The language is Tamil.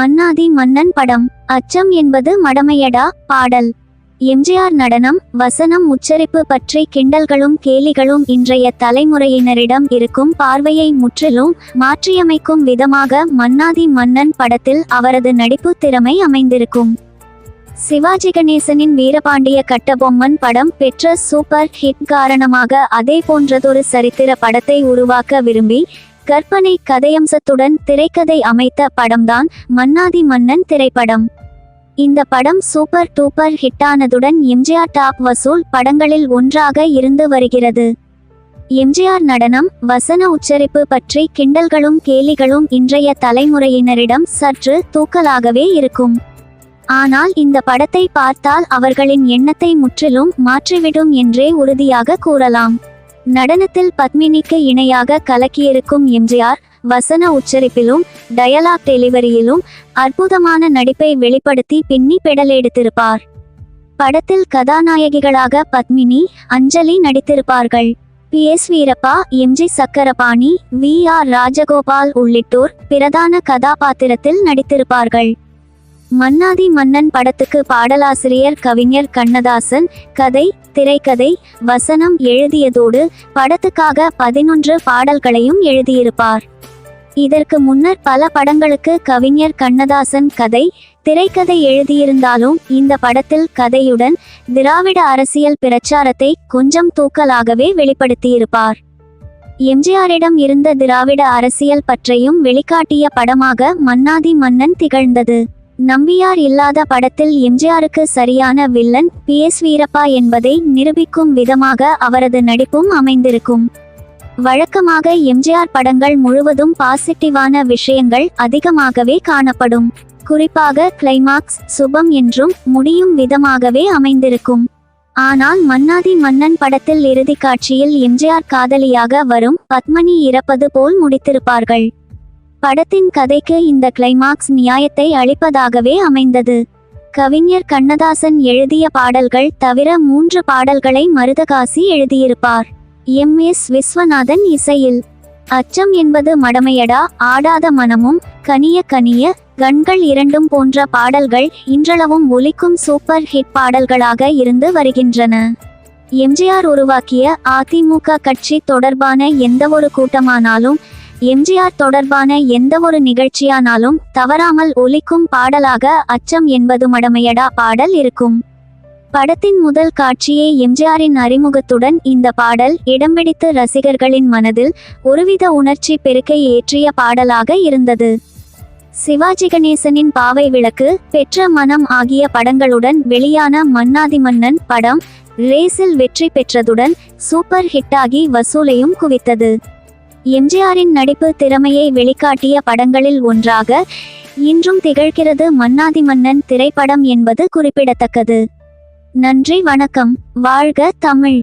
மன்னாதி மன்னன் படம். அச்சம் என்பது மடமையடா பாடல். எம்ஜிஆர் நடனம் வசனம் உச்சரிப்பு பற்றி கிண்டல்களும் கேலிகளும் இன்றைய தலைமுறையினரிடம் இருக்கும் பார்வையை முற்றிலும் மாற்றியமைக்கும் விதமாக மன்னாதி மன்னன் படத்தில் அவரது நடிப்பு திறமை அமைந்திருக்கும். சிவாஜி கணேசனின் வீரபாண்டிய கட்டபொம்மன் படம் பெற்ற சூப்பர் ஹிட் காரணமாக அதே போன்றதொரு சரித்திர படத்தை உருவாக்க விரும்பி கற்பனை கதையம்சத்துடன் திரைக்கதை அமைத்த படம்தான் மன்னாதி மன்னன் திரைப்படம். இந்த படம் சூப்பர் டூப்பர் ஹிட்டானதுடன் எம்ஜிஆர் டாப் வசூல் படங்களில் ஒன்றாக இருந்து வருகிறது. எம்ஜிஆர் நடனம் வசன உச்சரிப்பு பற்றி கிண்டல்களும் கேலிகளும் இன்றைய தலைமுறையினரிடம் சற்று தூக்கலாகவே இருக்கும். ஆனால் இந்த படத்தை பார்த்தால் அவர்களின் எண்ணத்தை முற்றிலும் மாற்றிவிடும் என்றே உறுதியாக கூறலாம். நடனத்தில் பத்மினிக்கு இணையாக கலக்கியிருக்கும் எம்ஜிஆர் வசன உச்சரிப்பிலும் டயலாக் டெலிவரியிலும் அற்புதமான நடிப்பை வெளிப்படுத்தி பின்னி பெடலெடுத்திருப்பார் படத்தில் கதாநாயகிகளாக Padmini Anjali நடித்திருப்பார்கள். P. S. Veerappa MG Chakrapani V. R. Rajagopal உள்ளிட்டோர் பிரதான கதாபாத்திரத்தில் நடித்திருப்பார்கள். மன்னாதி மன்னன் படத்துக்கு பாடலாசிரியர் கவிஞர் கண்ணதாசன் கதை திரைக்கதை வசனம் எழுதியதோடு படத்துக்காக பதினொன்று பாடல்களையும் எழுதியிருப்பார். இதற்கு முன்னர் பல படங்களுக்கு கவிஞர் கண்ணதாசன் கதை திரைக்கதை எழுதியிருந்தாலும் இந்த படத்தில் கதையுடன் திராவிட அரசியல் பிரச்சாரத்தை கொஞ்சம் தூக்கலாகவே வெளிப்படுத்தியிருப்பார். எம்ஜிஆரிடம் இருந்த திராவிட அரசியல் பற்றையும் வெளிக்காட்டிய படமாக மன்னாதி மன்னன் திகழ்ந்தது. நம்பியார் இல்லாத படத்தில் எம்ஜிஆருக்கு சரியான வில்லன் பி எஸ் வீரப்பா என்பதை நிரூபிக்கும் விதமாக அவரது நடிப்பும் அமைந்திருக்கும். வழக்கமாக எம்ஜிஆர் படங்கள் முழுவதும் பாசிட்டிவான விஷயங்கள் அதிகமாகவே காணப்படும். குறிப்பாக கிளைமாக்ஸ் சுபம் என்றும் முடியும் விதமாகவே அமைந்திருக்கும். ஆனால் மன்னாதி மன்னன் படத்தில் இறுதி காட்சியில் எம்ஜிஆர் காதலியாக வரும் பத்மனி இறப்பது போல் முடித்திருப்பார்கள். படத்தின் கதைக்கு இந்த கிளைமாக்ஸ் நியாயத்தை அளிப்பதாகவே அமைந்தது. கவிஞர் கண்ணதாசன் எழுதிய பாடல்கள் தவிர மூன்று பாடல்களை மருதகாசி எழுதியிருப்பார். எம். எஸ். விஸ்வநாதன் இசையில். அச்சம் என்பது மடமையடா ஆடாத மனமும் கனிய கனிய கண்கள் இரண்டும் போன்ற பாடல்கள் இன்றளவும் ஒலிக்கும் சூப்பர் ஹிட் பாடல்களாக இருந்து வருகின்றன. எம்ஜிஆர் உருவாக்கிய அதிமுக கட்சி தொடர்பான எந்தவொரு கூட்டமானாலும் எம்ஜிஆர் தொடர்பான எந்தவொரு நிகழ்ச்சியானாலும் தவறாமல் ஒலிக்கும் பாடலாக அச்சம் என்பது மடமையடா பாடல் இருக்கும். படத்தின் முதல் காட்சியே எம்ஜிஆரின் அறிமுகத்துடன் இந்த பாடல் இடம்பிடித்து ரசிகர்களின் மனதில் ஒருவித உணர்ச்சி பெருக்கை ஏற்றிய பாடலாக இருந்தது. சிவாஜி கணேசனின் பாவை விளக்கு பெற்ற மனம் ஆகிய படங்களுடன் வெளியான மன்னாதி மன்னன் படம் ரேஸில் வெற்றி பெற்றதுடன் சூப்பர் ஹிட்டாகி வசூலையும் குவித்தது. எம்ஜிஆரின் நடிப்பு திறமையை வெளிக்காட்டிய படங்களில் ஒன்றாக இன்றும் திகழ்கிறது மன்னாதி மன்னன் திரைப்படம் என்பது குறிப்பிடத்தக்கது. நன்றி வணக்கம். வாழ்க தமிழ்.